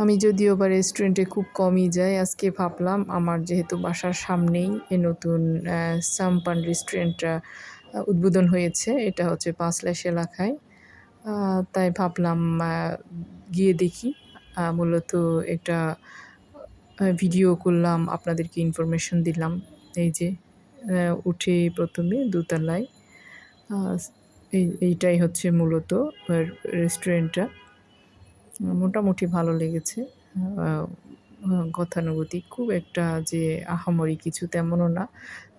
আমি যদিও বা রেস্টুরেন্টে খুব কমই যাই, আজকে ভাবলাম আমার যেহেতু বাসার সামনেই এ নতুন সাম্পান রেস্টুরেন্টটা উদ্বোধন হয়েছে, এটা হচ্ছে পাঁচলাইশ এলাকায়। তাই ভাবলাম গিয়ে দেখি। মূলত একটা ভিডিও করলাম, আপনাদেরকে ইনফরমেশন দিলাম। এই যে উঠে প্রথমে দোতলায় এই, এইটাই হচ্ছে মূলত রেস্টুরেন্টটা মোটামুটি ভালো লেগেছে। আহ, গতানুগতিক। খুব একটা যে আহামরি কিছু তেমনও না।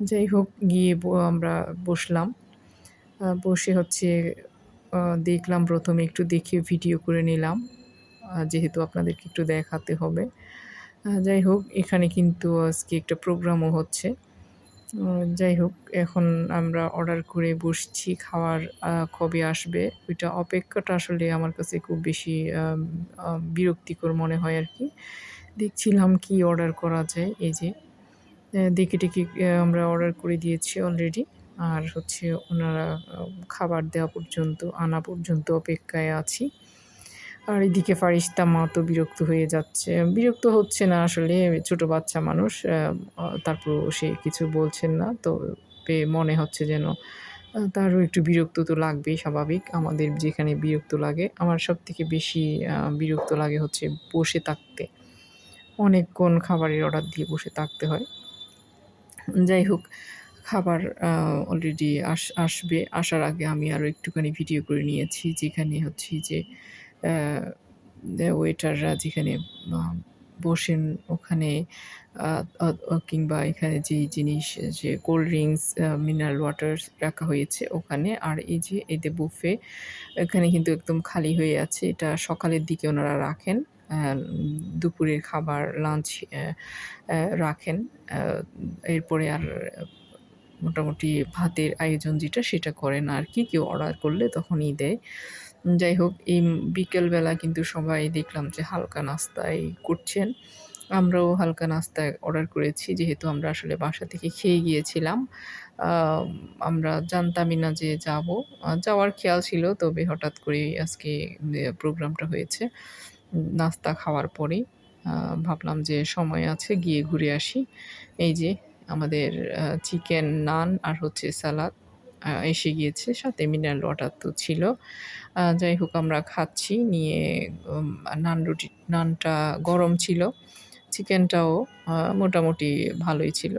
যাই হোক গিয়ে আমরা বসলাম। বসে হচ্ছে দেখলাম প্রথমে একটু দেখে ভিডিও করে নিলাম। যেহেতু আপনাদেরকে একটু দেখাতে হবে। যাই হোক এখানে কিন্তু আজকে একটা প্রোগ্রামও হচ্ছে। উম, যাই হোক এখন আমরা অর্ডার করে বসছি খাওয়ার কবে আসবে? ওইটা অপেক্ষাটা আসলে আমার কাছে খুব বেশি বিরক্তিকর মনে হয় আর কি। দেখছিলাম কি অর্ডার করা যায় এই যে দেখে টেকে আমরা অর্ডার করে দিয়েছি অলরেডি আর হচ্ছে ওনারা খাবার দেওয়া পর্যন্ত আনা পর্যন্ত অপেক্ষায় আছি। আর এদিকে ফারিস্তা মা তো বিরক্ত হয়ে যাচ্ছে। বিরক্ত হচ্ছে না আসলে, ছোট বাচ্চা মানুষ তারপর সে কিছু বলছেন না। তো মনে হচ্ছে যেন তারও একটু বিরক্ত তো লাগবেই স্বাভাবিক। আমাদের যেখানে বিরক্ত লাগে, আমার সব থেকে বেশি বিরক্ত লাগে হচ্ছে বসে থাকতে। অনেকক্ষণ খাবারের অর্ডার দিয়ে বসে থাকতে হয়। যাই হোক, খাবার অলরেডি আস, আসবে। আসার আগে আমি আরও একটুখানি ভিডিও করে নিয়েছি, যেখানে হচ্ছে যে ওয়েটাররা যেখানে বসেন ওখানে কিংবা এখানে যেই জিনিস, যে কোল্ড ড্রিঙ্কস মিনারেল ওয়াটার রাখা হয়েছে ওখানে। আর এই যে এতে বুফে এখানে কিন্তু একদম খালি হয়ে আছে। এটা সকালের দিকে ওনারা রাখেন দুপুরের খাবার লাঞ্চ রাখেন। এরপরে আর মোটামুটি ভাতের আয়োজন যেটা, সেটা করে না আর কি। কেউ অর্ডার করলে তখনই দেয়। যাই হোক, এই বিকেলবেলা কিন্তু সবাই দেখলাম যে হালকা নাস্তাই করছেন। আমরাও হালকা নাস্তা অর্ডার করেছি, যেহেতু আমরা আসলে বাসা থেকে খেয়ে গিয়েছিলাম। আমরা জানতামই না যে যাব। যাওয়ার খেয়াল ছিল, তবে হঠাৎ করেই আজকে প্রোগ্রামটা হয়েছে। নাস্তা খাওয়ার পরেই ভাবলাম যে সময় আছে, গিয়ে ঘুরে আসি। এই যে আমাদের চিকেন নান আর হচ্ছে সালাদ এসে গিয়েছে, সাথে মিনারেল ওয়াটার তো ছিল। যাই হোক, আমরা খাচ্ছি, নিয়ে নান রুটি, নানটা গরম ছিল, চিকেনটাও মোটামুটি ভালোই ছিল।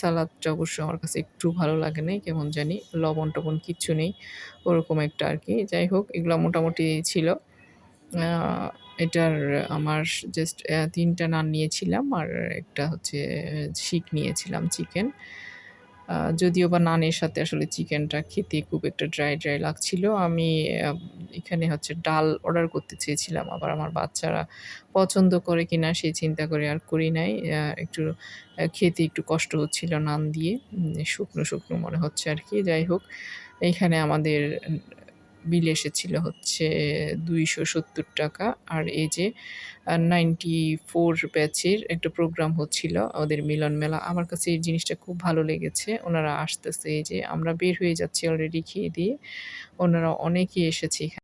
সালাদটা অবশ্য আমার কাছে একটু ভালো লাগে নাই, কেমন জানি, লবণ টবণ কিচ্ছু নেই, ওরকম একটা আর কি যাই হোক, এগুলো মোটামুটি ছিল। এটার আমার জাস্ট তিনটা নান নিয়েছিলাম, আর একটা হচ্ছে শিক নিয়েছিলাম, চিকেন। যদিও বা নানের সাথে আসলে চিকেনটা খেতে খুব একটা ড্রাই ড্রাই লাগছিল। আমি এখানে হচ্ছে ডাল অর্ডার করতে চেয়েছিলাম, আবার আমার বাচ্চারা পছন্দ করে কি না সেই চিন্তা করে আর করি নাই। একটু খেতে একটু কষ্ট হচ্ছিল নান দিয়ে। শুকনো শুকনো মনে হচ্ছে আর কি। যাই হোক এইখানে আমাদের বিল এসেছিল হচ্ছে দুইশো সত্তর টাকা। আর এই যে নাইনটি ফোর ব্যাচের একটা প্রোগ্রাম হচ্ছিল ওদের মিলন মেলা। আমার কাছে এই জিনিসটা খুব ভালো লেগেছে। ওনারা আসতেছে এই যে, আমরা বের হয়ে যাচ্ছি অলরেডি খেয়ে দিয়ে। ওনারা অনেকেই এসেছে এখানে।